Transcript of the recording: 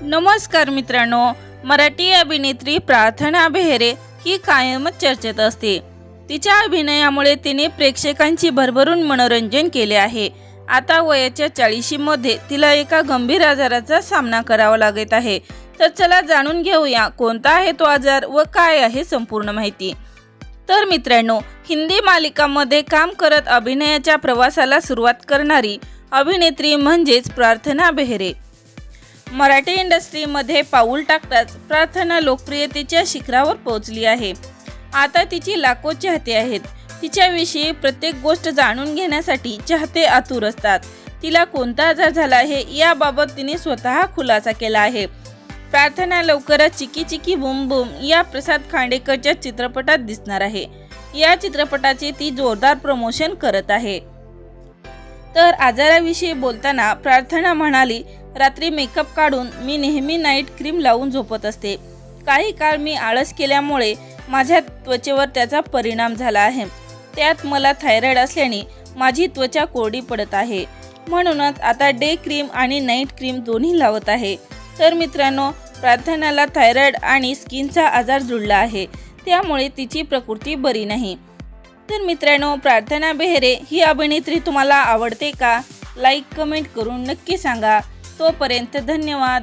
नमस्कार मित्रांनो मराठी अभिनेत्री प्रार्थना बेहरे ही कायमच चर्चेत असते. तिच्या अभिनयामुळे तिने प्रेक्षकांची भरभरून मनोरंजन केले आहे. आता वयाच्या चाळीशीमध्ये तिला एका गंभीर आजाराचा सामना करावा लागत आहे. तर चला जाणून घेऊया कोणता आहे तो आजार व काय आहे संपूर्ण माहिती. तर मित्रांनो हिंदी मालिकांमध्ये काम करत अभिनयाच्या प्रवासाला सुरुवात करणारी अभिनेत्री म्हणजेच प्रार्थना बेहरे. मराठी इंडस्ट्रीमध्ये पाऊल टाकताच प्रार्थना लोकप्रियतेच्या शिखरावर पोहोचली आहे. आता तिची लाखो चाहते आहेत. तिच्याविषयी प्रत्येक गोष्ट जाणून घेण्यासाठी चाहते आतुर असतात. तिला कोणता आजार झाला आहे याबाबत तिने स्वतः खुलासा केला आहे. प्रार्थना लवकरच चिकी चिकी बुम बुम या प्रसाद खांडेकरच्या चित्रपटात दिसणार आहे. या चित्रपटाचे ती जोरदार प्रमोशन करत आहे. तर आजाराविषयी बोलताना प्रार्थना म्हणाली रात्री मेकअप काढून मी नेहमी नाईट क्रीम लावून झोपत असते. काही काळ मी आळस केल्यामुळे माझ्या त्वचेवर त्याचा परिणाम झाला आहे. त्यात मला थायरॉइड असल्याने माझी त्वचा कोरडी पडत आहे. म्हणूनच आता डे क्रीम आणि नाईट क्रीम दोन्ही लावत आहे. तर मित्रांनो प्रार्थनाला थायरॉइड आणि स्किनचा आजार जुळला आहे. त्यामुळे तिची प्रकृती बरी नाही. तर मित्रांनो प्रार्थना बेहरे ही अभिनेत्री तुम्हाला आवडते का? लाईक कमेंट करून नक्की सांगा. तोपर्यंत धन्यवाद.